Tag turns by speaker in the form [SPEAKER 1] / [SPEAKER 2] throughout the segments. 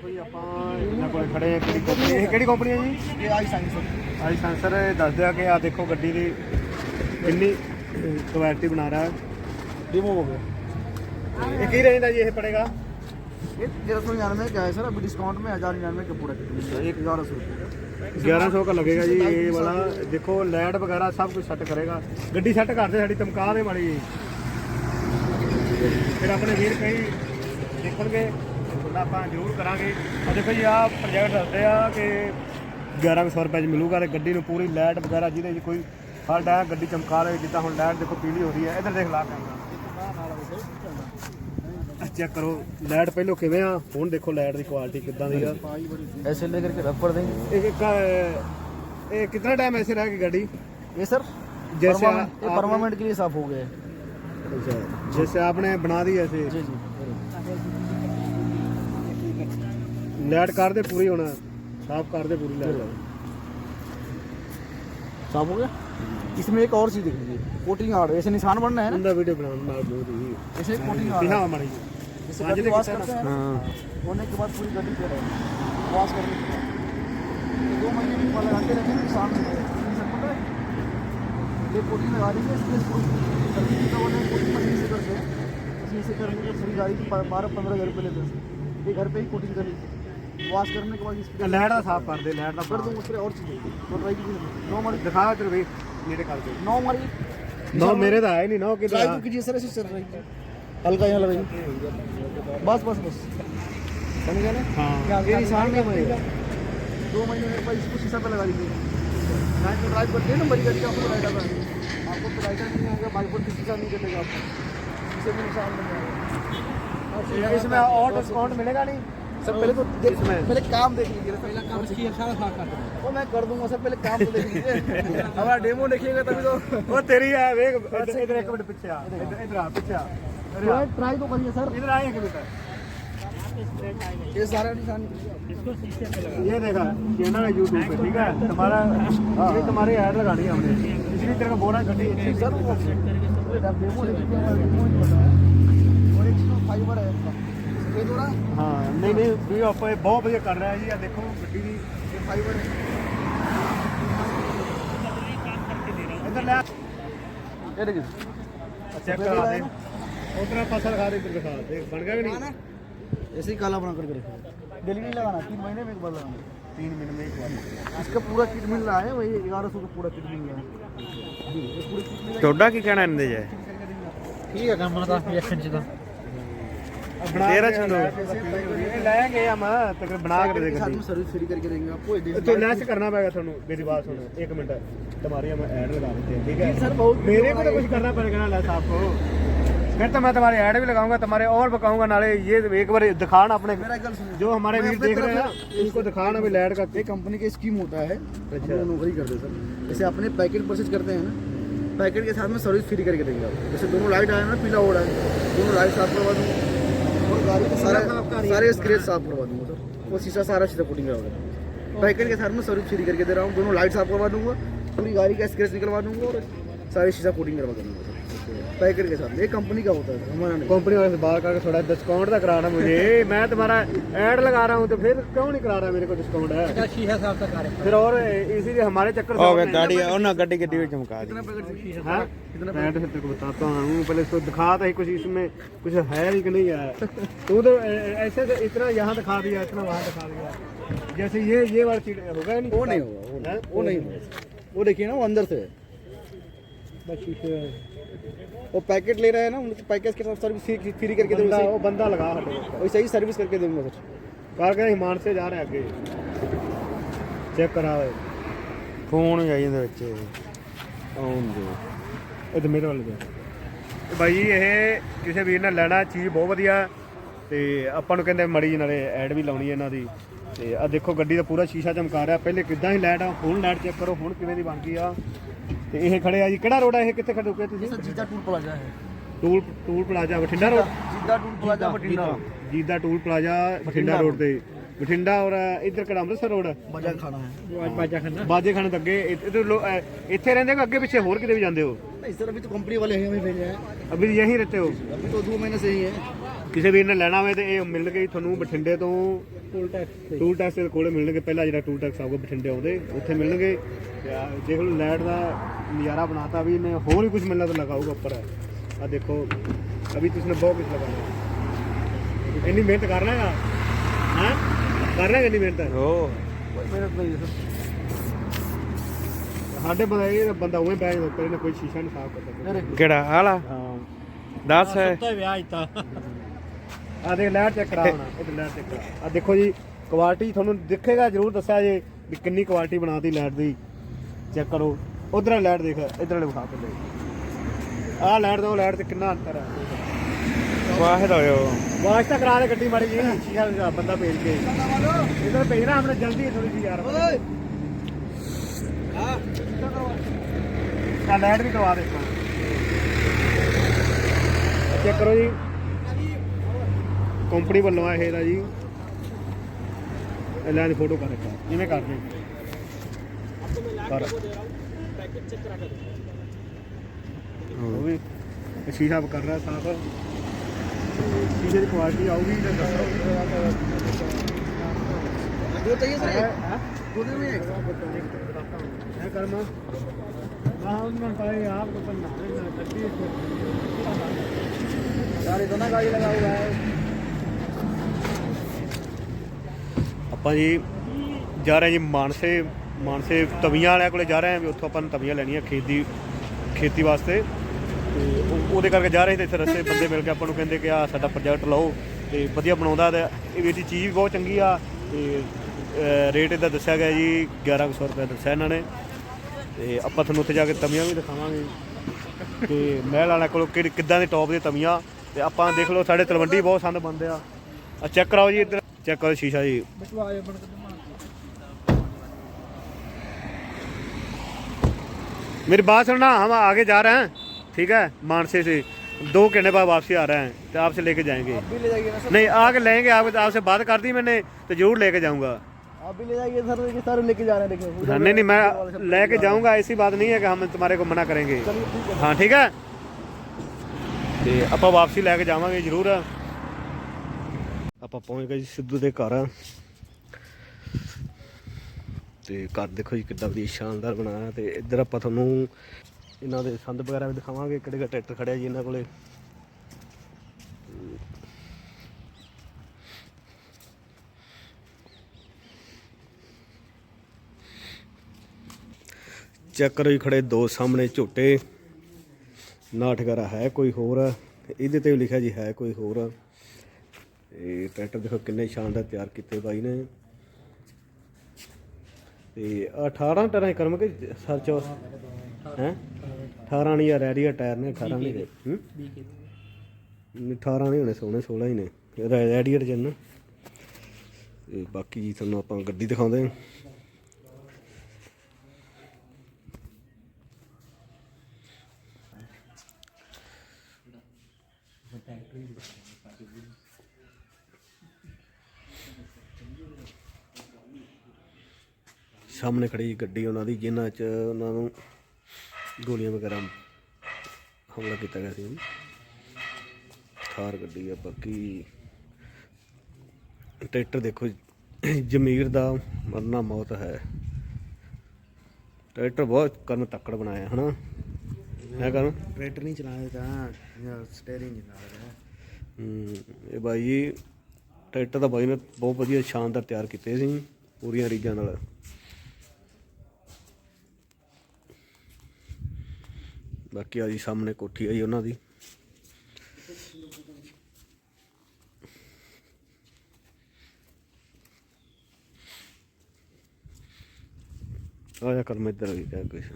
[SPEAKER 1] ਦੇਖੋ ਜੀ ਆਪਾਂ ਇਹਨਾਂ ਕੋਲ ਖੜੇ ਆ ਕਿਹੜੀ ਕੰਪਨੀ ਇਹ ਕਿਹੜੀ ਕੰਪਨੀ ਹੈ ਜੀ
[SPEAKER 2] ਇਹ ਆਈ ਸਾਇੰਸ
[SPEAKER 1] ਆਈ ਸੈਂਸਰ ਦੱਸ ਦਿਆ ਕਿ ਆ ਦੇਖੋ ਗੱਡੀ ਦੀ ਕਿੰਨੀ ਕੁਆਲਿਟੀ ਬਣਾ ਰਿਹਾ ਹੈ
[SPEAKER 2] डिमो हो गया
[SPEAKER 1] ਇਹ ਕੀ ਰੇਂਜ ਦਾ ਜੀ ਇਹ ਪੜੇਗਾ
[SPEAKER 2] ये तेरह सौ निन्यानवे का है सर अभी डिस्काउंट में हज़ार निन्यानवे का पूरा एक हज़ार सौ रुपये
[SPEAKER 1] 1100 का लगेगा जी ਇਹ ਵਾਲਾ ਦੇਖੋ ਲਾਈਟ ਵਗੈਰਾ ਸਭ ਕੁਝ ਸੈੱਟ ਕਰੇਗਾ ਗੱਡੀ ਸੈੱਟ ਕਰਦੇ ਸਾਡੀ ਚਮਕਾ ਦੇ ਮਾੜੀ ਜੀ ਫਿਰ ਆਪਣੇ ਵੀਰ ਕਈ ਦੇਖਣਗੇ ਉਹਦਾ ਆਪਾਂ ਜ਼ਰੂਰ ਕਰਾਂਗੇ ਆ ਦੇਖੋ ਜੀ ਆ ਪ੍ਰੋਜੈਕਟ ਦੱਸਦੇ ਆ ਕਿ 1100 ਰੁਪਏ ਚ ਮਿਲੂਗਾ ਤੇ ਗੱਡੀ ਨੂੰ ਪੂਰੀ ਲਾਈਟ ਵਗੈਰਾ ਜਿਹਦੇ 'ਚ ਕੋਈ ਫਾਲਟ ਹੈ ਗੱਡੀ ਚਮਕਾ ਰਹੇ ਜਿੱਦਾਂ ਹੁਣ ਲਾਈਟ ਦੇਖੋ ਪੀਲੀ ਹੋ ਰਹੀ ਹੈ ਇੱਧਰ ਦੇਖ ਲਾ ਕੈਮਰਾ ਚੈੱਕ ਕਰੋ ਲਾਈਟ ਪਹਿਲੋਂ ਕਿਵੇਂ ਆ ਹੁਣ ਦੇਖੋ ਲਾਈਟ ਦੀ ਕੁਆਲਿਟੀ ਕਿੱਦਾਂ ਦੀ ਆ
[SPEAKER 2] ऐसे लेकर के रख पड़ देंगे
[SPEAKER 1] एक का- ये कितना टाइम ऐसे रहेगी गाड़ी
[SPEAKER 2] ये सर
[SPEAKER 1] जैसे
[SPEAKER 2] परमानेंट
[SPEAKER 1] आप-
[SPEAKER 2] ये परमानेंट के लिए साफ हो गए
[SPEAKER 1] अच्छा जैसे आपने बना दी ऐसे
[SPEAKER 2] जी जी
[SPEAKER 1] लाइट कर दे पूरी होना साफ कर दे पूरी लाइट
[SPEAKER 2] साफ हो गया इसमें एक और चीज़ देख लीजिए कोटिंग आर्ट ऐसे निशान बनना है ना
[SPEAKER 1] बंदा वीडियो बनाने ਨਾਲ ਬਹੁਤ ਹੀ
[SPEAKER 2] ऐसे कोटिंग आर्ट
[SPEAKER 1] ਦਿਖਾ ਮਾੜੀ
[SPEAKER 2] जैसे
[SPEAKER 1] हाँ,
[SPEAKER 2] गाड़ी
[SPEAKER 1] जी,
[SPEAKER 2] वॉश
[SPEAKER 1] देखते
[SPEAKER 2] करते हैं
[SPEAKER 1] हैं
[SPEAKER 2] ना
[SPEAKER 1] हाँ
[SPEAKER 2] होने के बाद पूरी गाड़ी पे रहे वॉश करने के बाद ये दो महीने में वाला घंटे रखेंगे निशान नहीं है सर पता है ये कोटिंग लगा देंगे स्पेस प्रूफ सर्विस का वाला कोटिंग मशीन से करते हैं मशीन से करने के पूरी गाड़ी की बारह पंद्रह हज़ार रुपये लेते हैं ये घर पे ही कोटिंग कर लीजिए वॉश करने के बाद इस पे
[SPEAKER 1] ਲਾਈਟ ਦਾ ਸਾਫ ਕਰ ਦੇ ਲਾਈਟ ਦਾ
[SPEAKER 2] कर दूँ उससे और चीज़ तो ट्राई कीजिए नौ मरी
[SPEAKER 1] ਦਿਖਾ ਤੇ ਵੀ ਨੇੜੇ ਕਰ ਦੇ
[SPEAKER 2] नौ मरी
[SPEAKER 1] ਨੋ ਮੇਰੇ ਦਾ ਹੈ ਨਹੀਂ ਨੋ
[SPEAKER 2] ट्राई
[SPEAKER 1] ਕਿਦਾਂ
[SPEAKER 2] तो कीजिए सर ऐसे चल रही है हल्का यहाँ लगाइए बस बस बस समझ गए ना
[SPEAKER 1] ਹਾਂ
[SPEAKER 2] ये निशान नहीं बनेगा दो महीने में एक बार इसको शीशा पे लगा दीजिए नाइट में ड्राइव करते हैं ना बड़ी गाड़ी का आपको लाइट आता है आपको लाइटर नहीं आएगा बाइक पर शीशा नहीं कटेगा आपको इसे भी निशान बन जाएगा
[SPEAKER 1] इसमें और डिस्काउंट मिलेगा नहीं
[SPEAKER 2] सर पहले तो देख पहले काम देख लीजिए पहला काम देखिए सारा साफ कर वो मैं कर दूंगा सर पहले काम तो देख लीजिए हमारा डेमो देखिएगा तभी तो
[SPEAKER 1] वो तेरी है देख इधर एक मिनट पीछे आ इधर इधर आ पीछे आ अरे
[SPEAKER 2] ट्राई तो करिए सर
[SPEAKER 1] इधर आए एक मिनट
[SPEAKER 2] ये सारा निशान इसको शीशे पे लगा
[SPEAKER 1] ये देखा ये ना यूट्यूब पे ठीक है तुम्हारा ये तुम्हारी ऐड लगानी है हमने इसलिए तेरे को बोला घटी
[SPEAKER 2] सर वो डेमो देखिए और एक फाइबर है इसका ये थोड़ा
[SPEAKER 1] ਹਾਂ ਨਹੀਂ ਨਹੀਂ ਵੀ ਆਪਾਂ ਇਹ ਬਹੁਤ ਵਧੀਆ ਕਰ ਰਿਹਾ ਜੀ ਆ ਦੇਖੋ ਗੱਡੀ ਦੀ
[SPEAKER 2] ये फाइबर है
[SPEAKER 1] ਇੱਧਰ ਲੈ
[SPEAKER 2] ये देखिए
[SPEAKER 1] ਚੈੱਕ ਕਰਾ ਦੇ ਉਤਰਾ ਪਾਸਾ ਲਗਾ ਦੇ ਇੱਧਰ ਦਿਖਾ ਦੇ ਬਣ ਗਿਆ ਕਿ ਨਹੀਂ
[SPEAKER 2] ऐसे ही काला बना करके रखेगा डेली नहीं लगाना तीन महीने में एक बार लगाना
[SPEAKER 1] 3 मिनट में एक बार
[SPEAKER 2] इसका पूरा किट मिल रहा है वही ग्यारह सौ का पूरा किट मिल रहा है जी ये पूरी किट मिल
[SPEAKER 3] ਤੁਹਾਡਾ ਕੀ ਕਹਿਣਾ ਇਹਦੇ ਜੇ
[SPEAKER 2] ठीक है काम बता रिएक्शन से
[SPEAKER 1] ਬਣਾ
[SPEAKER 3] ਤੇਰਾ
[SPEAKER 1] ਕੇ
[SPEAKER 3] ਚੰਦੋ।
[SPEAKER 1] ਇਹ ਲੈ ਗਏ ਆ ਮੈਂ ਤੱਕ ਬਣਾ ਕੇ ਦੇ
[SPEAKER 2] साथ में
[SPEAKER 1] ਗੱਡੀ
[SPEAKER 2] सर्विस फ्री करके देंगे आपको ये
[SPEAKER 1] तो लेस करना पड़ेगा ਤੁਹਾਨੂੰ मेरी बात सुनो एक मिनट तुम्हारी हम ऐड लगा देते हैं ठीक है
[SPEAKER 2] सर बहुत
[SPEAKER 1] मेरे को तो कुछ करना पड़ेगा ना लेस आपको फिर तो मैं तुम्हारे ऐड भी लगाऊंगा तुम्हारे और बकाऊंगा नाले ये एक बार दिखाना अपने
[SPEAKER 2] मेरा गल सुनिए
[SPEAKER 1] जो हमारे
[SPEAKER 2] मैं
[SPEAKER 1] वीर
[SPEAKER 2] अपने
[SPEAKER 1] देख रहे हैं
[SPEAKER 2] तरफ
[SPEAKER 1] ना इनको दिखाना भी लाइट का
[SPEAKER 2] ये कंपनी का स्कीम होता है
[SPEAKER 1] अच्छा।
[SPEAKER 2] हम लोग वही करते हैं सर जैसे अपने पैकेट परचेज करते हैं ना पैकेट के साथ में सर्विस फ्री करके देंगे आपको जैसे दोनों लाइट आया ना पीला हो रहा है दोनों लाइट साफ करवा दूंगा और गाड़ी के सारे सारे स्क्रेच साफ करवा दूंगा सर वो शीशा सारा शीशा कोटिंग करवा पैकेट के साथ में सर्विस फ्री करके दे रहा हूँ दोनों लाइट साफ करवा दूंगा पूरी गाड़ी का स्क्रेच निकलवा दूंगा और सारी शीशा कोटिंग करवा दूंगा सर पैकेट के साथ ये कंपनी का होता है।
[SPEAKER 1] कंपनी वाले से बाहर करके थोड़ा डिस्काउंट तो कराना मुझे। मैं तुम्हारा ऐड लगा रहा हूँ तो फिर क्यों नहीं करा रहा मेरे को डिस्काउंट है? फिर और इसीलिए हमारे चक्कर
[SPEAKER 3] हो
[SPEAKER 1] गए
[SPEAKER 3] गाड़ी
[SPEAKER 1] और
[SPEAKER 3] ना गाड़ी के डिब्बे चमका कितना पैकेट
[SPEAKER 1] हाँ हाँ? तो तेरे को बताता हूँ पहले इसको दिखाता तो है कुछ इसमें कुछ है कि नहीं है। तू तो ऐसे तो इतना यहाँ दिखा दिया इतना वहाँ दिखा दिया। जैसे ये ये वाला चीट होगा नहीं?
[SPEAKER 2] वो नहीं होगा वो
[SPEAKER 1] हाँ?
[SPEAKER 2] नहीं होगा। वो देखिए ना वो अंदर से।
[SPEAKER 1] बस शीशे।
[SPEAKER 2] वो पैकेट ले रहे हैं ना उनके पैकेज के साथ सर्विस फ्री फ्री करके
[SPEAKER 1] बंदा
[SPEAKER 2] देंगे
[SPEAKER 1] वो बंदा लगा हटे
[SPEAKER 2] वैसे ही सर्विस करके देंगे सर
[SPEAKER 1] कार के हिमान से जा रहे हैं आगे चेक करा हुआ है।
[SPEAKER 3] ਫੋਨ ਜਾਈ ਇਹਦੇ ਵਿੱਚ ਆਉਣ ਦੇ
[SPEAKER 1] ਇਹ ਤੇ ਮੇਰੇ ਵੱਲ ਦੇ ਤੇ ਬਾਈ ਜੀ ਇਹ ਕਿਸੇ ਵੀਰ ਨੇ ਲੈਣਾ ਚੀਜ਼ ਬਹੁਤ ਵਧੀਆ ਤੇ ਆਪਾਂ ਨੂੰ ਕਹਿੰਦੇ ਮੜੀ ਨਾਲੇ ਐਡ ਵੀ ਲਾਉਣੀ ਹੈ ਇਹਨਾਂ ਦੀ ਤੇ ਆ ਦੇਖੋ ਗੱਡੀ ਦਾ ਪੂਰਾ ਸ਼ੀਸ਼ਾ ਚਮਕਾ ਰਿਹਾ ਪਹਿਲੇ ਕਿੱਦਾਂ ਹੀ ਲਾਈਟ ਆ ਹੁਣ ਲਾਈਟ ਚੈੱਕ ਕਰੋ ਹੁਣ ਕਿਵੇਂ ਦੀ ਬਣ ਗਈ ਆ ਤੇ ਇਹ ਖੜੇ ਆ ਜੀ ਕਿਹੜਾ ਰੋਡ ਆ ਇਹ ਕਿੱਥੇ ਖੜੇ ਹੋ ਤੁਸੀਂ
[SPEAKER 2] सर जीता टूल प्लाजा है
[SPEAKER 1] toll toll plaza Bathinda road
[SPEAKER 2] Jeeda toll plaza Bathinda
[SPEAKER 1] Jeeda toll plaza Bathinda road ਤੇ ਬਠਿੰਡਾ ਔਰ ਇੱਧਰ ਕਿਹੜਾ ਅੰਮ੍ਰਿਤਸਰ ਰੋਡ
[SPEAKER 2] बाजार खाना है
[SPEAKER 1] ਬਾਜਾ ਖਾਨਾ ਬਾਜੇ ਖਾਨੇ ਤੋਂ ਅੱਗੇ ਇੱਥੇ ਲੋ- ਅਹ ਇੱਥੇ ਰਹਿੰਦੇ ਹੋ ਅੱਗੇ ਪਿੱਛੇ ਹੋਰ ਕਿਤੇ ਵੀ ਜਾਂਦੇ ਹੋ
[SPEAKER 2] नहीं सर अभी तो कंपनी वाले हैं हमें भेजे हैं
[SPEAKER 1] अभी यहीं रहते हो
[SPEAKER 2] अभी तो दो महीने से ही है
[SPEAKER 1] ਕਿਸੇ ਵੀਰ ਨੇ ਲੈਣਾ ਹੋਵੇ ਤੇ ਇਹ ਮਿਲਣਗੇ ਤੁਹਾਨੂੰ ਬਠਿੰਡੇ ਤੋਂ। ਟੂਲ ਟੈਕਸ ਟੂਲ ਟੈਕਸ ਦੇ ਕੋਲੇ ਮਿਲਣਗੇ ਪਹਿਲਾ ਜਿਹੜਾ ਟੂਲ ਟੈਕਸ ਆਊਗਾ ਬਠਿੰਡੇ ਆਉਂਦੇ ਉੱਥੇ ਮਿਲਣਗੇ। ਦੇਖ ਲਓ ਲਾਈਟ ਦਾ ਨਜ਼ਾਰਾ ਬਣਾਤਾ ਵੀ ਇਹਨੇ ਹੋਰ ਹੀ ਕੁਝ ਮਿਲਣਾ ਤਾਂ ਲਗਾਊਗਾ ਉੱਪਰ। ਆ ਦੇਖੋ ਅਭੀ ਤੁਸੀਂ ਬਹੁਤ ਕੁਝ ਲਗਾਉਣਾ। ਇੰਨੀ ਮਿਹਨਤ ਕਰਨਾ ਹੈ ਹਾਂ? ਕਰਨਾ ਕਿੰਨੀ ਮਿਹਨਤ
[SPEAKER 2] ਹੋ ਮਿਹਨਤ? ਨਹੀਂ
[SPEAKER 1] ਸਾਡੇ ਬੰਦਾ ਇਹ ਬੰਦਾ ਉਵੇਂ ਬੈਠ ਜਾਂਦਾ ਇਹਨੇ ਕੋਈ ਸ਼ੀਸ਼ਾ ਨਹੀਂ ਸਾਫ਼ ਕਰਦਾ।
[SPEAKER 3] ਕਿਹੜਾ ਆਲਾ
[SPEAKER 1] ਹਾਂ।
[SPEAKER 3] 10 ਹੈ ਸੁੱਤਾ ਵਿਆਹ ਹੀ
[SPEAKER 1] ਆ ਦੇਖ ਲਾਈਟ ਚੈੱਕ ਕਰਾ ਹੁਣ। ਇਹ ਲਾਈਟ ਚੈੱਕ ਕਰਾ। ਆ ਦੇਖੋ ਜੀ ਕੁਆਲਿਟੀ ਤੁਹਾਨੂੰ ਦਿਖੇਗਾ ਜ਼ਰੂਰ ਦੱਸਿਆ ਜੇ ਵੀ ਕਿੰਨੀ ਕੁਆਲਿਟੀ ਬਣਾਤੀ ਲਾਈਟ ਦੀ। ਚੈੱਕ ਕਰੋ। ਉਧਰ ਲਾਈਟ ਦੇਖ ਇਧਰ ਵਾਲੇ ਵਿਖਾ ਕੇ ਆਹ ਲਾਈਟ ਦਾ ਲਾਈਟ ਤੇ ਕਿੰਨਾ ਅੰਤਰ ਹੈ
[SPEAKER 3] ਵਾਹਿਦ ਹੋਇਓ
[SPEAKER 1] ਵਾਸ਼ ਤਾਂ ਕਰਾ ਦੇ ਗੱਡੀ ਮਾੜੀ ਜੀ ਸ਼ੀਸ਼ਾ ਬੰਦਾ ਭੇਜ ਕੇ। ਇਧਰ ਭੇਜਣਾ ਹਮਨੇ ਜਲਦੀ ਥੋੜੀ ਜੀ ਯਾਰ। ਆ ਲਾਈਟ ਵੀ ਕਰਵਾ ਦੇ। ਚੈੱਕ ਕਰੋ ਜੀ। ਕੰਪਨੀ ਵੱਲੋਂ ਆ ਇਹ ਦਾ ਜੀ ਇਹ ਲੈ ਦੀ ਫੋਟੋ ਕਰ ਇੱਕ ਜਿਵੇਂ ਕਰਦੇ ਕਰ ਉਹ ਵੀ ਇਹ ਸ਼ੀਸ਼ਾ ਕਰ ਰਿਹਾ ਸਾਫ ਸ਼ੀਸ਼ੇ ਦੀ ਕੁਆਲਿਟੀ ਆਊਗੀ ਤਾਂ ਦੱਸੋ
[SPEAKER 2] दो चाहिए सर एक?
[SPEAKER 1] ਹੈ
[SPEAKER 2] दो दिन में एक
[SPEAKER 1] है कर्मा हाँ उनमें भाई आपको पन्ना है
[SPEAKER 2] यार इतना गाड़ी लगा हुआ है
[SPEAKER 1] ਆਪਾਂ ਜੀ ਜਾ ਰਹੇ ਜੀ ਮਾਨਸੇ ਮਾਨਸੇ ਤਵੀਆਂ ਵਾਲਿਆਂ ਕੋਲੇ ਜਾ ਰਹੇ ਹਾਂ ਵੀ ਉੱਥੋਂ ਆਪਾਂ ਨੂੰ ਤਵੀਆਂ ਲੈਣੀਆਂ ਖੇਤੀ ਖੇਤੀ ਵਾਸਤੇ। ਤੇ ਉਹ- ਉਹਦੇ ਕਰਕੇ ਜਾ ਰਹੇ ਤੇ ਇੱਥੇ ਰਸਤੇ ਬੰਦੇ ਮਿਲ ਕੇ ਆਪਾਂ ਨੂੰ ਕਹਿੰਦੇ ਕਿ ਆ ਸਾਡਾ ਪ੍ਰੋਜੈਕਟ ਲਓ ਤੇ ਵਧੀਆ ਬਣਾਉਂਦਾ ਤੇ ਇਹ ਵੀਰ ਚੀਜ਼ ਵੀ ਬਹੁਤ ਚੰਗੀ ਆ ਤੇ ਅਹ, ਰੇਟ ਇਹਦਾ ਦੱਸਿਆ ਗਿਆ ਜੀ 1100 ਰੁਪਏ ਦੱਸਿਆ ਇਹਨਾਂ ਨੇ। ਤੇ ਆਪਾਂ ਤੁਹਾਨੂੰ ਉੱਥੇ ਜਾ ਕੇ ਤਵੀਆਂ ਵੀ ਦਿਖਾਵਾਂਗੇ। ਤੇ ਮਹਿਲ ਵਾਲਿਆਂ ਕੋਲੋਂ ਕਿਹੜੀ ਕਿੱਦਾਂ ਦੇ ਟੌਪ ਦੇ ਤਵੀਆਂ। ਤੇ ਆਪਾਂ ਦੇਖ ਲਓ ਸਾਡੇ ਤਲਵੰਡੀ ਬਹੁਤ ਸੰਦ ਬੰਦੇ ਆ। ਆ ਚੈੱਕ ਕਰਾਓ ਜੀ ਇੱਧਰ। ਚੈੱਕ ਕਰੋ ਸ਼ੀਸ਼ਾ ਜੀ मेरी बात सुनना हम आगे जा रहे हैं ठीक है मानसे से दो घंटे बाद वापसी आ रहे हैं तो आपसे लेके जाएंगे
[SPEAKER 2] आप भी ले जाइए ना सर
[SPEAKER 1] नहीं आके लेंगे आप आपसे बात कर दी मैंने तो जरूर लेके जाऊंगा
[SPEAKER 2] आप भी ले जाइए सर देखिए सारे लेके जा रहे हैं देखिए
[SPEAKER 1] हाँ, नहीं नहीं मैं लेके जाऊंगा ऐसी बात नहीं है कि हम तुम्हारे को मना करेंगे
[SPEAKER 2] चलिए ठीक है
[SPEAKER 1] ਹਾਂ ਠੀਕ ਹੈ ਤੇ ਆਪਾਂ ਵਾਪਸੀ ਲੈ ਕੇ ਜਾਵਾਂਗੇ ਜ਼ਰੂਰ ਆਪਾਂ ਪਹੁੰਚ ਗਏ ਜੀ ਸਿੱਧੂ ਦੇ ਘਰ। ਤੇ ਘਰ ਦੇਖੋ ਜੀ ਕਿੱਦਾਂ ਵਧੀਆ ਸ਼ਾਨਦਾਰ ਬਣਾਇਆ ਤੇ ਇੱਧਰ ਆਪਾਂ ਤੁਹਾਨੂੰ ਇਹਨਾਂ ਦੇ ਸੰਦ ਵਗੈਰਾ ਵੀ ਦਿਖਾਵਾਂਗੇ, ਕਿਹੜੇ ਕਿਹੜੇ ਟਰੈਕਟਰ ਖੜਿਆ ਜੀ ਇਹਨਾਂ ਕੋਲੇ। ਚੱਕਰ ਵੀ ਖੜੇ ਦੋ ਸਾਹਮਣੇ ਝੋਟੇ। ਨਾਟਕਰਾ ਹੈ ਕੋਈ ਹੋਰ। ਇਹਦੇ ਤੇ ਵੀ ਲਿਖਿਆ ਜੀ ਹੈ ਕੋਈ ਹੋਰ। ਆ। ਟਰੈਕਟਰ ਦੇਖੋ ਕਿੰਨੇ ਸ਼ਾਨਦਾਰ ਤਿਆਰ ਕੀਤੇ ਬਾਈ ਨੇ। ਤੇ 18 ਟਰਾਂ ਕਰਮ ਕੇ ਸਰ ਹੈ? 18 ਨਹੀਂ ਆ ਰੈਡੀਆ ਟਾਇਰ ਨੇ 18 ਨਹੀਂ ਦੇ। ਹੂੰ? 18 ਨਹੀਂ ਹੋਣੇ, ਸੋਹਣੇ 16 ਹੀ ਨੇ। ਰੈਡੀਅਰ ਜਨ ਤੇ ਬਾਕੀ ਜੀ ਤੁਹਾਨੂੰ ਆਪਾਂ ਗੱਡੀ ਦਿਖਾਉਂਦੇ ਹਾਂ। ਸਾਹਮਣੇ ਖੜੀ ਗੱਡੀ ਉਹਨਾਂ ਦੀ ਜਿਨ੍ਹਾਂ 'ਚ ਉਹਨਾਂ ਨੂੰ ਗੋਲੀਆਂ ਵਗੈਰਾ ਹਮਲਾ ਕੀਤਾ ਗਿਆ ਸੀ। ਥਾਰ ਗੱਡੀ ਆ ਬਾਕੀ ਟਰੈਕਟਰ ਦੇਖੋ ਜ਼ਮੀਰ ਦਾ ਮਰਨਾ ਮੌਤ ਹੈ। ਟਰੈਕਟਰ ਬਹੁਤ ਕਰਨ ਤੱਕੜ ਬਣਾਇਆ ਹਨਾ? ਹੈ ਕਰਨ
[SPEAKER 3] ਟਰੈਕਟਰ ਨਹੀਂ ਚਲਾਇਆ ਤਾਂ ਸਟੀਅਰਿੰਗ ਚਲਾ ਰਿਹਾ।
[SPEAKER 1] ਹਮ, ਇਹ ਬਾਈ ਟਰੈਕਟਰ ਤਾਂ ਬਾਈ ਨੇ ਬਹੁਤ ਵਧੀਆ ਸ਼ਾਨਦਾਰ ਤਿਆਰ ਕੀਤੇ ਸੀ ਪੂਰੀਆਂ ਰੀਜਾਂ ਨਾਲ। ਬਾਕੀ ਆ ਜੀ ਸਾਹਮਣੇ ਕੋਠੀ ਆ ਜੀ ਉਹਨਾਂ ਦੀ। ਆਇਆ ਕਰ ਮੈਂ ਇੱਧਰ ਆ ਜਾ ਕੁਛ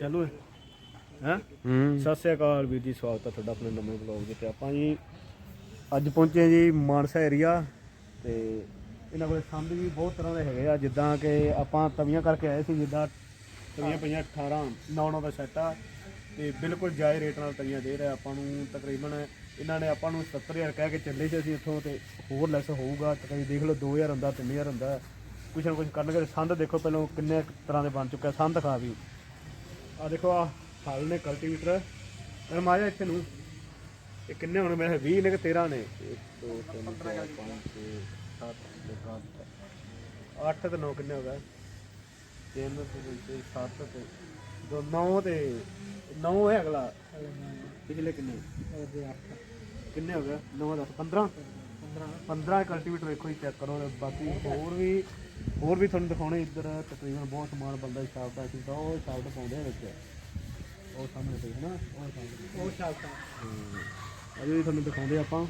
[SPEAKER 1] ਚਾਲੂ ਹੈ ਹਾਂ
[SPEAKER 3] ਹੂੰ
[SPEAKER 1] ਸਤਿ ਸ੍ਰੀ ਅਕਾਲ ਵੀਰ ਜੀ, ਸਵਾਗਤ ਹੈ ਤੁਹਾਡਾ ਆਪਣੇ ਨਵੇਂ ਬਲੌਗ ਦੇ ਤੇ ਆਪਾਂ ਜੀ ਅੱਜ ਪਹੁੰਚੇ ਹਾਂ ਜੀ ਮਾਨਸਾ ਏਰੀਆ ਤੇ ਇਹਨਾਂ ਕੋਲੇ ਸੰਦ ਵੀ ਬਹੁਤ ਤਰ੍ਹਾਂ ਦੇ ਹੈਗੇ ਆ, ਜਿੱਦਾਂ ਕਿ ਆਪਾਂ ਤਵੀਆਂ ਕਰਕੇ ਆਏ ਸੀ, ਜਿੱਦਾਂ ਤਵੀਆਂ ਪਈਆਂ 18 9 9 ਦਾ ਸੈੱਟ ਆ ਤੇ ਬਿਲਕੁਲ ਜਾਇਜ਼ ਰੇਟ ਨਾਲ ਤਵੀਆਂ ਦੇ ਰਿਹਾ ਆਪਾਂ ਨੂੰ ਤਕਰੀਬਨ ਇਹਨਾਂ ਨੇ ਆਪਾਂ ਨੂੰ 70000 ਕਹਿ ਕੇ ਚੱਲੇ ਸੀ ਅਸੀਂ ਇੱਥੋਂ ਤੇ ਹੋਰ ਲੈਸ ਹੋਊਗਾ। ਤਕਰੀਬਨ ਦੇਖ ਲਓ 2000 ਹੁੰਦਾ 3000 ਹੁੰਦਾ। ਕੁਛ ਨਾ ਕੁਛ ਕਰਨਗੇ। ਸੰਦ ਦੇਖੋ ਪਹਿਲਾਂ ਕਿੰਨੇ ਕੁ ਤਰ੍ਹਾਂ ਦੇ ਬਣ ਚੁੱਕੇ ਸੰਦ ਦਿਖਾ ਵੀ। ਆ ਦੇਖੋ ਆ ਹਲ ਨੇ ਕਲਟੀਵੇਟਰ ਇਹ ਮਾਇਆ ਇੱਥੇ ਨੂੰ। ਇਹ ਕਿੰਨੇ ਹੋਣੇ ਮੇਰੇ? 20 ਨੇ ਕਿ 13 ਨੇ? 1 2 3 4 5 6 7 8 ਤੇ 9 ਕਿੰਨੇ ਹੋ ਗਏ? 3 ਤੇ 7 ਤੇ। 2 9 ਤੇ 9 ਹੈ ਅਗਲਾ। ਪਿਛਲੇ ਕਿੰਨੇ? ਕਿੰਨੇ ਹੋ ਗਏ? 9 10 15 15 ਕਲਟੀਵੇਟਰ ਵੇਖੋ ਜੀ ਚੈੱਕ ਕਰੋ। ਬਾਕੀ ਹੋਰ ਵੀ ਹੋਰ ਵੀ ਤੁਹਾਨੂੰ ਦਿਖਾਉਣੇ ਇੱਧਰ। ਤਕਰੀਬਨ ਬਹੁਤ ਸਮਾਨ ਬੰਦਾ ਸ਼ਾਪ ਦਾ ਸੀ ਤਾਂ ਉਹ ਸ਼ਾਪ ਦਾ ਪਾਉਂਦੇ ਆ ਵਿੱਚ। ਉਹ ਸਾਹਮਣੇ ਪਈ ਹੈ ਨਾ। ਉਹ ਸਾਹਮਣੇ
[SPEAKER 2] ਉਹ ਸ਼ਾਲਤਾ
[SPEAKER 1] ਅਜੇ ਵੀ ਤੁਹਾਨੂੰ ਦਿਖਾਉਂਦੇ ਆਪਾਂ।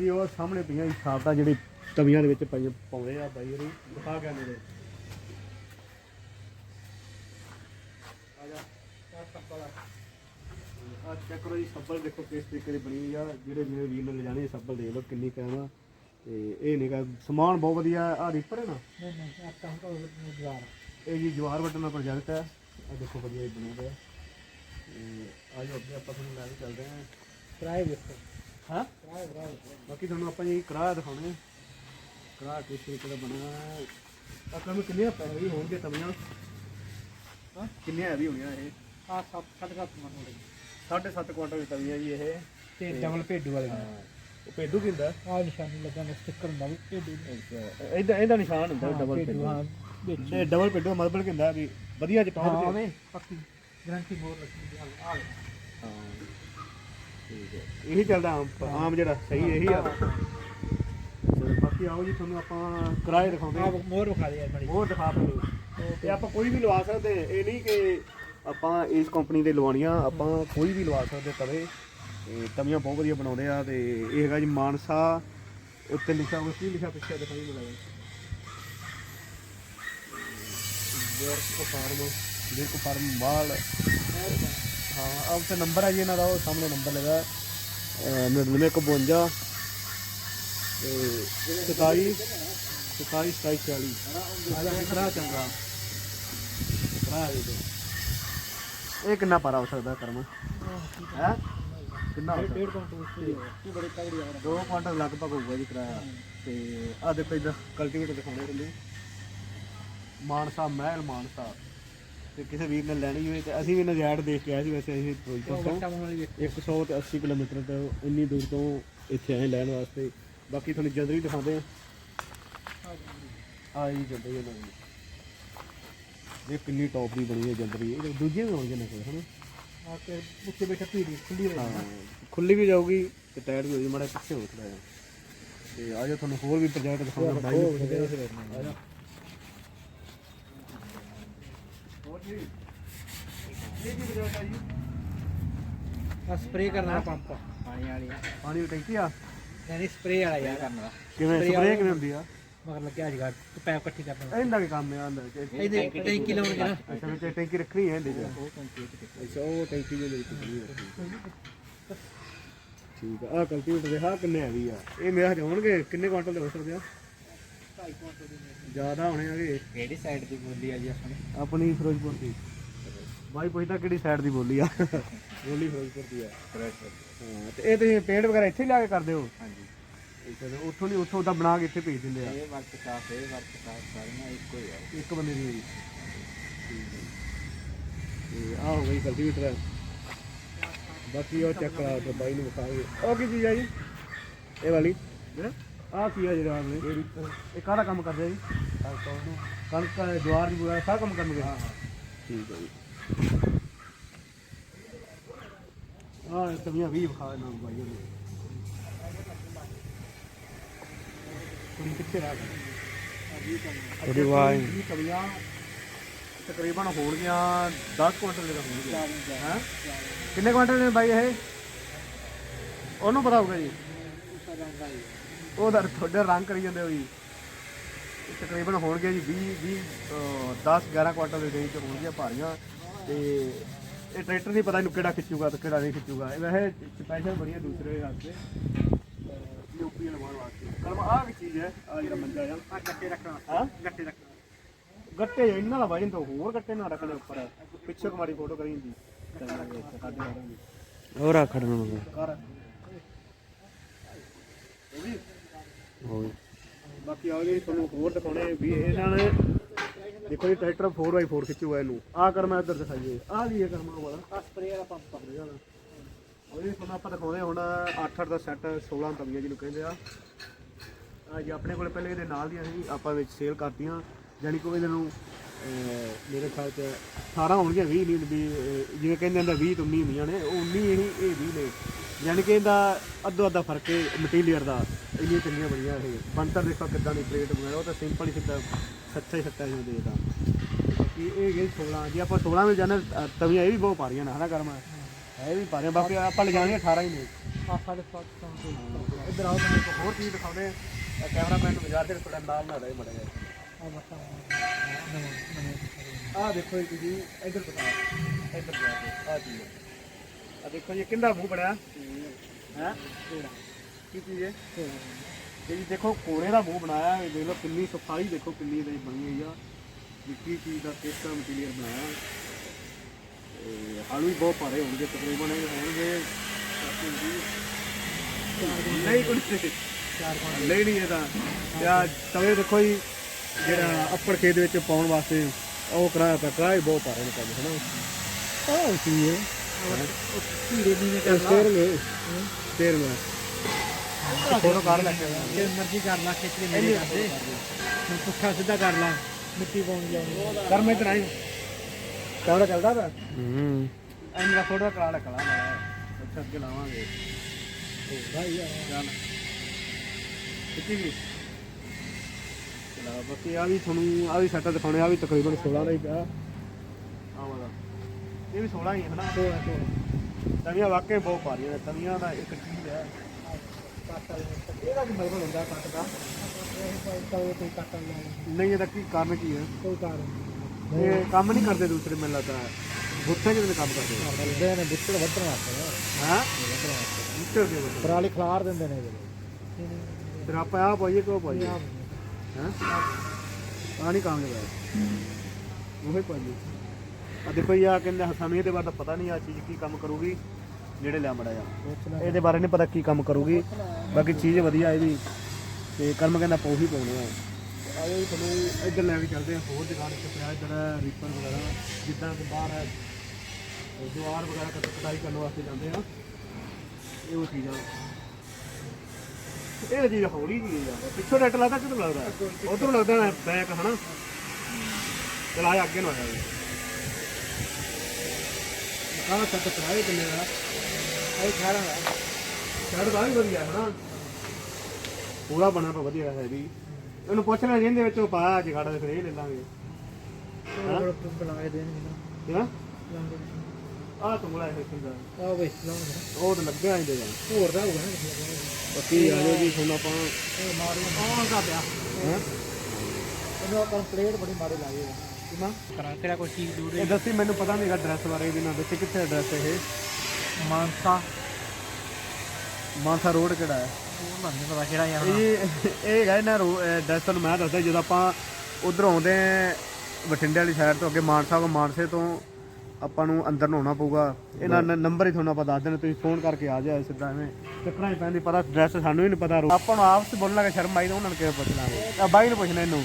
[SPEAKER 1] ਜੀ ਉਹ ਸਾਹਮਣੇ ਪਈਆਂ ਛਾਪਾਂ ਜਿਹੜੀ ਤਵੀਆਂ ਦੇ ਵਿੱਚ ਪਈ ਪਾਉਂਦੇ ਆ ਬਾਈ ਹੋਰੀ। ਦਿਖਾ ਕੇ ਨੇੜੇ ਆ ਜਾ। ਆ। ਚੈੱਕ ਕਰੋ ਜੀ ਸੱਬਲ ਦੇਖੋ ਕਿਸ ਤਰੀਕੇ ਦੀ ਬਣੀ ਆ। ਜਿਹੜੇ ਮੇਰੇ ਵੀਰ ਨੇ ਲਿਜਾਣੇ ਸੱਬਲ ਦੇਖ ਲਓ ਕਿੰਨੀ ਆ। ਤੇ ਇਹ ਨਹੀਂਗਾ ਸਮਾਨ ਬਹੁਤ ਵਧੀਆ। ਆ ਰੀਪਰ ਹੈ ਨਾ?
[SPEAKER 2] ਨਹੀਂ ਨਹੀਂ
[SPEAKER 1] ਇਹ ਜੀ ਜਵਾਰ ਵੱਟਣ ਦਾ ਪ੍ਰੋਜੈਕਟ ਹੈ। ਆ ਦੇਖੋ ਵਧੀਆ ਇਹ ਬਣਿਆ ਹੋਇਆ ਤੇ ਆਜੋ ਅੱਗੇ ਆਪਾਂ ਤੁਹਾਨੂੰ ਲੈ ਕੇ ਚੱਲਦੇ ਹਾਂ।
[SPEAKER 2] ਕਿਰਾਏ ਵੇਖੋ
[SPEAKER 1] ਹਾਂ?
[SPEAKER 2] ਕਿਰਾਏ ਕਿਰਾਏ।
[SPEAKER 1] ਬਾਕੀ ਤੁਹਾਨੂੰ ਆਪਾਂ ਜੀ ਕਰਾਹ ਦਿਖਾਉਣੇ ਕਰਾਹ ਕਿਸ ਤਰੀਕੇ ਦਾ ਬਣਿਆ ਆਪਾਂ ਨੂੰ ਕਿੰਨੇ ਪੈਸੇ ਵੀ ਹੋਣਗੇ ਤਵੀਆਂ? ਹਾਂ? ਕਿੰਨੇ ਹੈਵੀ ਹੋਣੀਆਂ ਇਹ?
[SPEAKER 2] ਆ ਸੱਤ ਸੱਤ ਘੱਟ ਮਨ ਹੋ
[SPEAKER 1] 7.5 ਕੁਆਂਟਲ ਦੀ ਤਵੀਆਂ ਜੀ ਇਹ।
[SPEAKER 2] ਤੇ ਡਬਲ ਭੇਡੂ ਵਾਲੇ।
[SPEAKER 1] ਉਹ ਪੇਡੂ ਕੀ ਹੁੰਦਾ?
[SPEAKER 2] ਆ ਨਿਸ਼ਾਨੀ ਲੱਗਾ ਨਾ ਸਟicker ਹੁੰਦਾ ਵੀ ਭੇਡੂ।
[SPEAKER 1] ਇਹਦਾ ਇਹਦਾ ਨਿਸ਼ਾਨ ਹੁੰਦਾ ਡਬਲ
[SPEAKER 2] ਭੇਡੂ। ਹਾਂ।
[SPEAKER 1] ਤੇ ਡਬਲ ਪੇਡੂ ਦਾ ਮਤਲਬ ਕੀ ਹੁੰਦਾ ਵੀ ਵਧੀਆ ਚ ਟੌਪ
[SPEAKER 2] ਹਾਂ
[SPEAKER 1] ਦੇ
[SPEAKER 2] ਵੇ ਪੱਕੀ ਗਰੰਟੀ ਮੋਰ ਲੱਗੀ ਆ ਆ।
[SPEAKER 1] ਹਾਂ ਠੀਕ ਹੈ। ਇਹੀ ਚੱਲਦਾ ਆਮ ਆਮ ਜਿਹੜਾ ਸਹੀ ਇਹੀ ਆ। ਤੇ ਬਾਕੀ ਆਓ ਜੀ ਤੁਹਾਨੂੰ ਆਪਾਂ ਕਿਰਾਏ ਦਿਖਾਉਂਦੇ
[SPEAKER 2] ਆ ਮੋਰ ਵਿਖਾ ਦੇ ਯਾਰ ਬੜੀ
[SPEAKER 1] ਉਹ ਦਿਖਾ ਦਿਓ। ਤੇ ਆਪਾਂ ਕੋਈ ਵੀ ਲਵਾ ਸਕਦੇ ਇਹ ਨਹੀਂ ਕਿ ਆਪਾਂ ਇਸ ਕੰਪਨੀ ਦੇ ਲਵਾਉਣੀਆਂ ਆਪਾਂ ਕੋਈ ਵੀ ਲਵਾ ਸਕਦੇ ਤਵੇ। ਤੇ ਤਵੀਆਂ ਬਹੁਤ ਵਧੀਆ ਬਣਾਉਂਦੇ ਆ ਤੇ ਇਹ ਹੈਗਾ ਜੀ ਮਾਨਸਾ। ਉੱਤੇ ਲਿਖਿਆ ਹੋਇਆ ਕੀ ਲਿਖਿਆ ਪਿੱਛੇ ਦਿਖਾਈ ਮਿਲਾਇਆ ਵਰਕ ਫਾਰਮ ਵਰਕ ਫਾਰਮ ਮਾਲ ਹਾਂ ਆਹ ਉੱਤੇ ਨੰਬਰ ਹੈ ਜੀ ਇਹਨਾਂ ਦਾ ਉਹ ਸਾਹਮਣੇ ਨੰਬਰ ਲਗਾ 9952 ਤੇ 27 27 27 40 ਆਜਾ ਕਿਹੜਾ ਚੰਗਾ ਕਿਹੜਾ ਇਹ ਕਿੰਨਾ ਪਾਰਾ ਹੋ ਸਕਦਾ ਕਰਮ? ਹੈ? ਕਿੰਨਾ ਹੋ ਸਕਦਾ?
[SPEAKER 2] ਡੇਢ ਕੁਇੰਟਲ ਤਗੜੀ ਆ
[SPEAKER 1] ਦੋ ਕੁਆਂਟਲ ਲਗਭਗ ਹੋਊਗਾ ਜੀ ਕਿਰਾਇਆ। ਤੇ ਆ ਦੇਖੋ ਇਧਰ ਕਲਟੀਵੇਟਰ ਦਿਖਾਉਣੇ ਤੁਹਾਨੂੰ ਮਾਨਸਾ ਮਹਿਲ ਮਾਨਸਾ। ਤੇ ਕਿਸੇ ਵੀਰ ਨੇ ਲੈਣੀ ਹੋਵੇ ਤੇ ਅਸੀਂ ਵੀ ਨਜ਼ਾੜ ਦੇਖ ਕੇ ਆਏ ਸੀ ਵੈਸੇ ਅਸੀਂ ਫਿਰੋਜ਼ਪੁਰ ਤੋਂ
[SPEAKER 2] ਵੱਟਾ ਵਾਲੀ ਵੇਖ।
[SPEAKER 1] 100 ਤੇ 80 ਕਿਲੋਮੀਟਰ ਤੋਂ ਇੰਨੀ ਦੂਰ ਤੋਂ ਇੱਥੇ ਆਏ ਲੈਣ ਵਾਸਤੇ। ਬਾਕੀ ਤੁਹਾਨੂੰ ਜਲਦੀ ਦਿਖਾਉਂਦੇ ਆ ਆ ਜੀ ਜਲਦੀ ਇਹਨਾਂ ਦੀ ਇਹ ਕਿੰਨੀ ਟੌਪ ਦੀ ਬਣੀ ਹੈ ਜਲਦੀ। ਇਹ ਦੂਜੀਆਂ ਵੀ ਹੋਣਗੀਆਂ ਨਾ ਕੋਈ ਹਨਾ?
[SPEAKER 2] ਆ ਕੇ ਉੱਤੇ ਬੈਠਾ ਪੀੜੀ ਖੁੱਲੀ ਹੋਈ।
[SPEAKER 1] ਹਾਂ ਖੁੱਲੀ ਵੀ ਜਾਊਗੀ ਤੇ ਟਾਇਰ ਵੀ ਹੋ ਜੀ ਮਾੜਾ ਪਿੱਛੇ ਹੋ ਥੋੜਾ ਤੇ ਆ ਜਾ ਤੁਹਾਨੂੰ ਹੋਰ ਵੀ ਪ੍ਰੋਜੈਕਟ ਦਿਖਾਉਣਾ ਬਾਈ ਨੂੰ ਪੁੱਛਦੇ ਆ।
[SPEAKER 2] ਸਪਰੇ ਕਰਨ ਵਾਲਾ ਪੰਪ ਪਾਣੀ ਵਾਲੀ।
[SPEAKER 1] ਪਾਣੀ ਦੀ ਟੈਂਕੀ ਆ?
[SPEAKER 2] ਯਾਨੀ ਸਪਰੇ ਵਾਲਾ ਯਾਰ। ਕਰਨ। ਵਾਲਾ
[SPEAKER 1] ਕਿਵੇਂ ਸਪਰੇਅ ਕਿਵੇਂ ਹੁੰਦੀ ਆ?
[SPEAKER 2] ਮਗਰ ਲੱਗਿਆ ਜਗਾ ਪੈਪ ਇਕੱਠੀ ਕਰਨਾ।
[SPEAKER 1] ਇਹਦਾ ਕੀ ਕੰਮ ਆ
[SPEAKER 2] ਇਹਦੇ ਟੈਂਕੀ ਲਾਉਣਗੇ ਨਾ।
[SPEAKER 1] ਅੱਛਾ ਵਿੱਚ ਟੈਂਕੀ ਰੱਖਣੀ ਹੈ ਇਹਦੇ ਚ। ਅੱਛਾ ਉਹ ਟੈਂਕੀ ਜੋ ਲਈ ਠੀਕ ਆ ਆ ਕਲਟੀਵੇਟਰ ਦੇ ਹਾਂ ਕਿੰਨੇ ਹੈਵੀ ਆ? ਇਹ ਮੇਰਾ ਹੋਣਗੇ ਕਿੰਨੇ ਕੁਆਂਟਲ ਦੇ ਹੋ ਸਕਦੇ ਆ? ਜ਼ਿਆਦਾ ਹੋਣੇ ਆਗੇ
[SPEAKER 2] ਕਿਹੜੀ ਸਾਈਡ ਦੀ ਬੋਲੀ ਆ ਜੀ ਆਪਣੀ?
[SPEAKER 1] ਆਪਣੀ ਫਿਰੋਜ਼ਪੁਰ ਦੀ। ਬਾਈ ਪੁੱਛਦਾ ਕਿਹੜੀ ਸਾਈਡ ਦੀ ਬੋਲੀ ਆ। ਬੋਲੀ ਫਿਰੋਜ਼ਪੁਰ ਦੀ ਆ। ਹਾਂ ਤੇ ਇਹ ਤੁਸੀਂ ਪੇਂਟ ਵਗੈਰਾ ਇੱਥੇ ਲਿਆ ਕੇ ਕਰਦੇ ਹੋ?
[SPEAKER 2] ਹਾਂਜੀ।
[SPEAKER 1] ਅੱਛਾ ਤੇ ਉੱਥੋਂ ਨਹੀਂ ਉੱਥੋਂ ਦਾ ਬਣਾ ਕੇ ਇੱਥੇ ਭੇਜ ਦਿੰਦੇ ਆ।
[SPEAKER 2] ਇਹ ਵਰਕ ਸਾਫ਼ ਇਹ ਵਰਕ ਸਾਫ਼ ਸਾਰੀਆਂ ਇੱਕੋ ਹੀ ਆ।
[SPEAKER 1] ਇੱਕ ਬੰਦੇ ਦੀ ਹੋਈ। ਤੇ ਆ ਹੋ ਗਈ ਕਲਟੀਵੇਟਰ ਬਾਕੀ ਉਹ ਚੱਕ ਕਰਾ ਤੇ ਬਾਈ ਨੂੰ ਵਿਖਾਵੇ ਉਹ ਕੀ ਚੀਜ਼ ਆ ਜੀ? ਇਹ ਵਾਲੀ। ਆ ਕੀ ਆ ਜਿਹੜਾ ਆਪਣੇ ਇਹ ਕਾਹਦਾ ਕੰਮ ਕਰਦੇ ਆ ਜੀ? ਕਣਕ ਜਵਾਰ ਦੀ ਬੁਰਾ ਸਾਰਾ ਕੰਮ ਕਰਨਗੇ। ਹਾਂ ਹਾਂ। ਠੀਕ ਹੈ ਜੀ। ਆ ਤਵੀਆਂ ਵੀ ਵਿਖਾ ਨਾ ਬਾਈ ਨੂੰ ਕੁੜੀ ਕਿੱਥੇ ਰਹਿ ਗਈ
[SPEAKER 3] ਆਵਾਜ਼
[SPEAKER 1] ਇਹ ਤਵੀਆਂ ਤਕਰੀਬਨ ਹੋਣਗੀਆਂ 10 ਕੁਇੰਟਲ ਦੇ ਹੋਣਗੇ ਹਾਂ? ਕਿੰਨੇ ਕੁਇੰਟਲ ਨੇ ਬਾਈ ਇਹ? ਉਹਨੂੰ ਪਤਾ ਹੋਊਗਾ ਜੀ। ਉਹਦਾ ਤੁਹਾਡੇ ਰੰਗ ਕਰੀ ਜਾਂਦੇ ਹੋ ਜੀ। ਇਹ ਤਕਰੀਬਨ ਹੋਣਗੇ ਜੀ 20 20 10 11 ਕੁਇੰਟਲ ਦੇ ਰੇਂਜ ਚ ਹੋਣਗੀਆਂ ਭਾਰੀਆਂ। ਤੇ ਇਹ ਟਰੈਕਟਰ ਨਹੀਂ ਪਤਾ ਇਹਨੂੰ ਕਿਹੜਾ ਖਿੱਚੂਗਾ ਤੇ ਕਿਹੜਾ ਨਹੀਂ ਖਿੱਚੂਗਾ। ਇਹ ਵੈਸੇ ਸਪੈਸ਼ਲ ਬਣੀਆ ਦੂਸਰੇ ਵਾਸਤੇ। ਯੂਪੀ ਲਵਾਉਣ ਵਾਸਤੇ। ਕਰਮ ਆਹ ਕੀ ਚੀਜ਼ ਹੈ। ਆ ਜਿਹੜਾ ਮੰਜਾ ਆ। ਆ ਗੱਟੇ ਰੱਖਣਾ। ਹਾਂ? ਗੱਟੇ ਰੱਖਣਾ। ਗੱਟੇ ਇਹਨਾਂ ਦਾ ਵਜਨ ਤਾਂ ਹੋਰ ਗੱਟੇ ਨਾ ਰੱਖਣੇ ਉੱਪਰ। ਪਿੱਛੇ ਕੁਮਾਰੀ ਫੋਟੋ ਕਰੀ ਹੁੰਦੀ
[SPEAKER 3] ਹੋਰ ਆਖੜ ਨੂੰ।
[SPEAKER 1] ਕਰ। ਉਹ ਵੀ
[SPEAKER 3] ਹੋਈ
[SPEAKER 1] ਬਾਕੀ ਆ ਜੀ ਤੁਹਾਨੂੰ ਹੋਰ ਦਿਖਾਉਣੇ ਵੀ ਇਹਨਾਂ ਨੇ ਦੇਖੋ ਜੀ, ਟਰੈਕਟਰ 4x4 ਖਿੱਚੂਗਾ ਇਹਨੂੰ। ਆਹ ਕਰ ਮੈਂ ਇੱਧਰ ਦਿਖਾਈਏ। ਆਹ ਲਈ ਇਹ ਕਰਮਾ ਵਾਲਾ। ਆ ਸਪਰੇ ਵਾਲਾ ਪੰਪ ਸਪਰੇ ਵਾਲਾ। ਉਹ ਜੀ ਤੁਹਾਨੂੰ ਆਪਾਂ ਦਿਖਾਉਂਦੇ ਹੁਣ 8-8 ਦਾ ਸੈੱਟ 16 ਤਵੀਆਂ ਜਿਹਨੂੰ ਕਹਿੰਦੇ ਆ। ਆ ਜੀ, ਆਪਣੇ ਕੋਲ ਪਹਿਲੇ ਇਹਦੇ ਨਾਲ ਦੀਆਂ ਸੀ, ਆਪਾਂ ਵਿੱਚ ਸੇਲ ਕਰਤੀਆਂ। ਯਾਨੀ ਕਿ ਇਹਨਾਂ ਨੂੰ ਮੇਰੇ ਖਿਆਲ ਚ 18 ਹੋਣਗੀਆਂ 20 ਨਹੀਂ ਵੀ ਜਿਵੇਂ ਕਹਿੰਦੇ ਹੁੰਦੇ 20 ਤੋਂ 19 ਹੁੰਦੀਆਂ ਨੇ ਉਹ 19 ਇਹ ਇਹ 20 ਨੇ। ਯਾਨੀ ਕਿ ਇਹਦਾ ਅੱਧੋ ਅੱਧਾ ਫ਼ਰਕ ਹੈ ਮਟੀਰੀਅਲ ਦਾ ਇੰਨੀਆਂ ਚੰਗੀਆਂ ਬਣੀਆਂ ਇਹ। ਬੰਤਰ ਦੇਖੋ ਕਿੱਦਾਂ ਦੀ ਪਲੇਟ ਵਗੈਰਾ ਉਹ ਤਾਂ ਸਿੰਪਲ ਹੀ ਸਿੱਧਾ ਸੱਚਾ ਹੀ ਸੱਚਾ ਹੀ ਦੇ ਦਾ ਕਿ ਇਹ ਗਈ 16 ਜੇ ਆਪਾਂ 16 ਵਿੱਚ ਜਾਣੇ ਤਵੀਆਂ ਇਹ ਵੀ ਬਹੁਤ ਭਾਰੀਆਂ ਨੇ ਹਨਾ ਕਰਮਾ? ਇਹ ਵੀ ਭਾਰੀਆਂ ਬਾਕੀ ਆਪਾਂ ਲੈ ਜਾਣਗੇ 18 ਹੀ ਨੇ। ਇੱਧਰ ਆਓ ਤੁਹਾਨੂੰ ਇੱਕ ਹੋਰ ਚੀਜ਼ ਦਿਖਾਉਂਦੇ ਕੈਮਰਾਮੈਨ ਨੂੰ ਬਾਜ਼ਾਰ ਦੇ ਥੋੜਾ ਨਾਲ ਨਾ ਰਹੇ ਮੜਾ ਜਾ ਆ ਦੇਖੋ ਇੱਕ ਜੀ ਇੱਧਰ ਬਤਾ ਇੱਧਰ ਜਾ ਆ ਜੀ ਆ ਦੇਖੋ ਜੀ ਕਿੰਦਾ ਮੂੰਹ ਬੜਿਆ ਹੈ? ਕੀ ਚੀਜ਼ ਹੈ ਇਹ ਜੀ ਦੇਖੋ ਕੋੜੇ ਦਾ ਮੂੰਹ ਬਣਾਇਆ ਇਹ ਦੇਖ ਲਓ ਕਿੰਨੀ ਸਫ਼ਾਈ ਦੇਖੋ ਕਿੰਨੀ ਇਹਦੀ ਬਣੀ ਹੋਈ ਆ। ਕੀ ਚੀਜ਼ ਦਾ ਕਿਸ ਤਰ੍ਹਾਂ ਮਟੀਰੀਅਲ ਬਣਾਇਆ। ਹਾਲੂ ਵੀ ਬਹੁਤ ਭਾਰੇ ਹੋਣਗੇ ਤਕਰੀਬਨ ਇਹ ਹੋਣਗੇ ਨਹੀਂ ਕੋਈ ਨਹੀਂ। ਨਹੀਂ ਇਹਦਾ ਤਵੇ ਦੇਖੋ ਜੀ ਜਿਹੜਾ ਅੱਪਰ ਖੇਤ ਵਿੱਚ ਪਾਉਣ ਵਾਸਤੇ ਉਹ ਕਰਾਇਆ ਪਿਆ ਕਰਾਇਆ ਬਹੁਤ ਭਾਰੇ ਨੇ। ਕੰਮ ਹਨਾ ਉਹ ਕੀ ਹੈ? ਧੀਰੇ ਧੀਰੇ ਕਰ ਸਟੇਰ ਮੇ ਸਟੇਰ ਮੇ ਫੋਟੋ ਕਰ ਲੈ
[SPEAKER 2] ਜੇ ਮਰਜ਼ੀ ਕਰ ਲਾ ਖਿੱਚ ਕੇ ਮੇਰੇ ਕਰਦੇ ਮੈਂ ਪੁੱਠਾ ਸਿੱਧਾ ਕਰ ਲਾ ਮਿੱਟੀ ਪਾਉਣ
[SPEAKER 1] ਕਰ ਮੈਂ ਕੈਮਰਾ ਚੱਲਦਾ ਪਿਆ?
[SPEAKER 3] ਹੂੰ।
[SPEAKER 1] ਐਂ ਦਾ ਫੋਟੋ ਕਰਾ ਲੈ ਕਲਾ ਲੈ ਅੱਛਾ ਅੱਗੇ ਲਾਵਾਂਗੇ।
[SPEAKER 2] ਭਾਈ
[SPEAKER 1] ਚੱਲ। ਕਿੱਥੇ ਵੀ। ਬਾਕੀ ਆ ਵੀ ਤੁਹਾਨੂੰ ਆ ਵੀ ਸੈਟ ਦਿਖਾਉਣੇ ਆ ਵੀ ਤਕਰੀਬਨ 16 ਦਾ ਹੀ ਪਿਆ। ਆ ਵਾਲਾ। ਇਹ ਵੀ 16 ਹੀ ਹੈ ਹਨਾ
[SPEAKER 2] ਤੋੜਾ ਤੋੜਾ
[SPEAKER 1] ਤਵੀਆਂ ਵਾਕਈ ਬਹੁਤ ਭਾਰੀਆਂ ਨੇ ਤਵੀਆਂ ਦਾ ਇੱਕ ਚੀਜ਼ ਹੈ।
[SPEAKER 2] ਇਹਦਾ ਕੀ ਮਤਲਬ ਹੁੰਦਾ ਕੱਟ ਦਾ। ਕੋਈ ਕੋਈ ਕੱਟ ਲਾ
[SPEAKER 1] ਨਹੀਂ ਇਹਦਾ ਕੀ ਕਾਰਨ ਕੀ ਹੈ?
[SPEAKER 2] ਕੋਈ ਕਾਰਨ
[SPEAKER 1] ਇਹ ਕੰਮ ਨਹੀਂ ਕਰਦੇ ਦੂਸਰੇ ਮੈਨੂੰ ਲੱਗਦਾ ਗੁੱਥੇ ਕਿਤੇ ਕੰਮ ਕਰਦੇ
[SPEAKER 2] ਬਲਦੇ ਨੇ ਬੁੱਤੜ ਵੱਢਣ ਵਾਸਤੇ
[SPEAKER 1] ਹਾਂ? ਮਿੱਟਰ ਦੇ
[SPEAKER 2] ਪਰਾਲੀ ਖਲਾਰ ਦਿੰਦੇ ਨੇ
[SPEAKER 1] ਫਿਰ ਆਪਾਂ ਆ ਪਾਈਏ ਕਿ ਪਾਈਏ? ਹੈ। ਆ ਨਹੀਂ ਕੰਮ ਲਗਾਇਆ ਉਹੇ ਪਾਈਏ ਆ ਦੇਖੋ ਜੀ ਆ ਕਹਿੰਦੇ ਸਮੇਂ ਦੇ ਬਾਅਦ ਪਤਾ ਨਹੀਂ ਆ ਚੀਜ਼ ਕੀ ਕੰਮ ਕਰੂਗੀ ਜਿਹੜੇ ਲਿਆ ਮੜਾ ਜਾ ਇਹਦੇ ਬਾਰੇ ਨਹੀਂ ਪਤਾ ਕੀ ਕੰਮ ਕਰੂਗੀ। ਬਾਕੀ ਚੀਜ਼ ਵਧੀਆ ਇਹਦੀ। ਤੇ ਕਰਮ ਕਹਿੰਦਾ ਪੌ ਹੀ ਪਾਉਣੇ ਆ। ਆਇਓ ਤੁਹਾਨੂੰ ਇੱਧਰ ਲੈ ਕੇ ਚੱਲਦੇ ਆ, ਹੋਰ ਦੁਕਾਨ ਤੇ ਪਿਆ, ਇੱਧਰ ਰੀਪਰ ਵਗੈਰਾ, ਜਿੱਦਾਂ ਕਿ ਬਾਹਰ ਹੈ। ਦੀਵਾਰ ਵਗੈਰਾ ਕੱਟ ਕਟਾਈ ਕਰਨ ਵਾਸਤੇ ਜਾਂਦੇ ਆ। ਇਹ ਉਹ ਚੀਜ਼ਾਂ ਇਹ ਚੀਜ਼ ਹੌਲੀ ਜੀ ਆ। ਪਿੱਛੋਂ ਡੱਟ ਲੱਗਦਾ ਕਿਦੋਂ ਲੱਗਦਾ? ਉਧਰੋਂ ਲੱਗਦਾ ਬੈਕ ਹਨਾ? ਚਲਾਇਆ ਅੱਗੇ ਨੂੰ ਆਇਆ ਕਾਹ ਸੱਤ ਕਰਾਏ ਕਿੰਨੇ ਦਾ। ਇਹ ਖਾਣਾ ਦਾ ਛੱਡ ਦਾ ਵੀ ਵਧੀਆ ਹਨਾ? ਪੂਰਾ ਬਣਾ ਤਾਂ ਵਧੀਆ ਹੈ ਵੀ। ਇਹਨੂੰ ਪੁੱਛਣਾ ਜਿਹਦੇ ਵਿੱਚ ਉਹ ਪਾਇਆ ਜਗਾੜਾ ਦੇ ਫਿਰ ਇਹ ਲੈ ਲਾਂਗੇ।
[SPEAKER 2] ਬਣਾ ਕੇ ਦੇਣਗੇ
[SPEAKER 1] ਹਾਂ? ਆਹ ਤੁੰਗਲਾ ਹੈ? ਕਿੰਦਾ
[SPEAKER 2] ਆ ਵੇ ਲਾਉਂਗੇ
[SPEAKER 1] ਉਹ ਤਾਂ ਲੱਗਿਆ ਇਹਦੇ ਜਾਂ
[SPEAKER 2] ਹੋਰ ਦਾ ਹੋਗਾ ਨਾ
[SPEAKER 1] ਪੱਕੀ ਆ ਜਾਓ ਜੀ ਤੁਹਾਨੂੰ ਆਪਾਂ
[SPEAKER 2] ਮਾਰੀ। ਆਉਣ ਦਾ ਪਿਆ?
[SPEAKER 1] ਹੈਂ?
[SPEAKER 2] ਉਹਨੂੰ ਕੰਪਲੀਟ ਬੜੀ ਮਾਰੇ ਲਾਏ ਕਿਮਾ ਕਰਾ ਤੇਰਾ ਕੋਈ ਚੀਜ਼ ਦੂਰ
[SPEAKER 1] ਇਹ ਦੱਸੀ ਮੈਨੂੰ ਪਤਾ ਨਹੀਂਗਾ ਐਡਰੈਸ ਬਾਰੇ ਇਹਦੇ ਨਾਲ ਦੱਸੀ ਕਿੱਥੇ ਐਡਰੈਸ ਇਹ?
[SPEAKER 2] ਮਾਨਸਾ।
[SPEAKER 1] ਮਾਨਸਾ ਰੋਡ ਕਿਹੜਾ ਹੈ?
[SPEAKER 2] ਉਹ ਮੰਨ ਪਤਾ ਕਿਹੜਾ ਯਾਰ
[SPEAKER 1] ਇਹ ਇਹ ਹੈਗਾ ਨਾ ਐਡਰੈਸ ਤੁਹਾਨੂੰ ਮੈਂ ਦੱਸਦਾ ਜਦੋਂ ਆਪਾਂ ਉਧਰ ਆਉਂਦੇ ਆ ਬਠਿੰਡੇ ਵਾਲੀ ਸਾਈਡ ਤੋਂ ਅੱਗੇ ਮਾਨਸਾ ਤੋਂ ਮਾਨਸੇ ਤੋਂ ਆਪਾਂ ਨੂੰ ਅੰਦਰ ਨੂੰ ਆਉਣਾ ਪਊਗਾ। ਇਹਨਾਂ ਨੇ ਨੰਬਰ ਹੀ ਤੁਹਾਨੂੰ ਆਪਾਂ ਦੱਸ ਦੇਣਾ ਤੁਸੀਂ ਫੋਨ ਕਰਕੇ ਆ ਜਾਓ ਸਿੱਧਾ ਐਵੇਂ। ਚੱਕਰਾਂ ਹੀ ਪੈਂਦੀ ਪਤਾ ਐਡਰੈਸ ਸਾਨੂੰ ਵੀ ਨਹੀਂ ਪਤਾ ਆਪਾਂ ਨੂੰ ਆਪਸ ਬੋਲਣ ਲੱਗਾ ਸ਼ਰਮ ਆਈ ਤਾਂ ਉਹਨਾਂ ਨੂੰ ਕਿਵੇਂ ਪੁੱਛ ਲਾਂਗੇ? ਆ ਬਾਈ ਨੂੰ ਪੁੱਛਣਾ ਇਹਨੂੰ।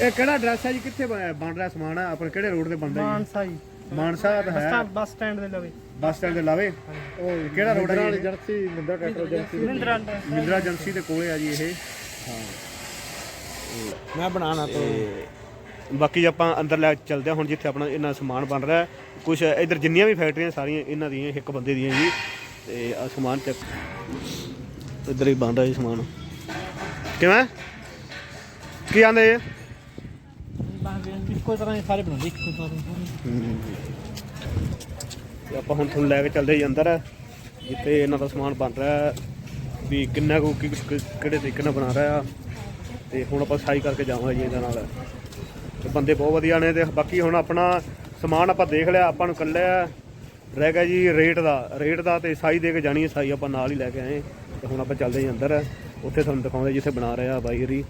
[SPEAKER 1] ਇਹ ਕਿਹੜਾ ਐਡਰੈਸ ਹੈ ਜੀ? ਕਿੱਥੇ ਬਣ ਬਣ ਰਿਹਾ ਸਮਾਨ ਆ? ਆਪਣੇ ਕਿਹੜੇ ਰੋਡ ਤੇ ਬਣਦਾ ਜੀ?
[SPEAKER 2] ਮਾਨਸਾ ਜੀ।
[SPEAKER 1] ਮਾਨਸਾ ਤਾਂ ਹੈ।
[SPEAKER 2] ਬੱਸ ਸਟੈਂਡ ਦੇ ਲਵੇ।
[SPEAKER 1] ਬੱਸ ਸਟੈਂਡ ਦੇ ਲਾਵੇ? ਉਹ ਕਿਹੜਾ ਰੋਡ ਹੈ ਜੀ?
[SPEAKER 2] Agency Mahindra tractor agency Mahindra
[SPEAKER 1] Mahindra agency ਦੇ ਕੋਲੇ ਆ ਜੀ ਇਹ।
[SPEAKER 3] ਮੈਂ ਬਣਾਣਾ ਤੋਂ।
[SPEAKER 1] ਬਾਕੀ ਆਪਾਂ ਅੰਦਰ ਲੈ ਕੇ ਚੱਲਦੇ ਹਾਂ ਹੁਣ ਜਿੱਥੇ ਆਪਣਾ ਇਹਨਾਂ ਸਮਾਨ ਬਣ ਰਿਹਾ ਕੁਝ ਇਧਰ ਜਿੰਨੀਆਂ ਵੀ ਫੈਕਟਰੀਆਂ ਸਾਰੀਆਂ ਇਹਨਾਂ ਦੀਆਂ ਇੱਕ ਬੰਦੇ ਦੀਆਂ ਜੀ ਤੇ ਆ ਸਮਾਨ ਚੱਕ ਇਧਰ ਹੀ ਬਣ ਰਿਹਾ ਜੀ ਸਮਾਨ। ਕਿਵੇਂ? ਕੀ ਆਂਦੇ ਇਹ
[SPEAKER 2] ਇੱਕੋ ਤਰ੍ਹਾਂ ਦੇ ਸਾਰੇ ਬਣਾਉਂਦੇ ਇੱਕੋ ਤਰ੍ਹਾਂ
[SPEAKER 1] ਤੇ ਆਪਾਂ ਹੁਣ ਤੁਹਾਨੂੰ ਲੈ ਕੇ ਚੱਲਦੇ ਜੀ ਅੰਦਰ ਜਿੱਥੇ ਇਹਨਾਂ ਦਾ ਸਮਾਨ ਬਣ ਰਿਹਾ ਵੀ ਕਿੰਨਾ ਕੁ ਕਿਹੜੇ ਤਰੀਕੇ ਨਾਲ ਬਣਾ ਰਿਹਾ ਤੇ ਹੁਣ ਆਪਾਂ ਸਾਈ ਕਰਕੇ ਜਾਵਾਂਗੇ ਜੀ ਇਹਦੇ ਨਾਲ। ਤੇ ਬੰਦੇ ਬਹੁਤ ਵਧੀਆ ਨੇ ਤੇ ਬਾਕੀ ਹੁਣ ਆਪਣਾ ਸਮਾਨ ਆਪਾਂ ਦੇਖ ਲਿਆ, ਆਪਾਂ ਨੂੰ ਕੱਲਿਆ ਰਹਿ ਗਿਆ ਜੀ ਰੇਟ ਦਾ ਰੇਟ ਦਾ ਤੇ ਸਾਈ ਦੇ ਕੇ ਜਾਣੀ ਹੈ, ਸਾਈ ਆਪਾਂ ਨਾਲ ਹੀ ਲੈ ਕੇ ਆਏ ਤੇ ਹੁਣ ਆਪਾਂ ਚੱਲਦੇ ਹਾਂ ਅੰਦਰ, ਉੱਥੇ ਤੁਹਾਨੂੰ ਦਿਖਾਉਂਦੇ ਜਿੱਥੇ ਬਣਾ ਰਿਹਾ ਬਾਈ ਹਰੀ।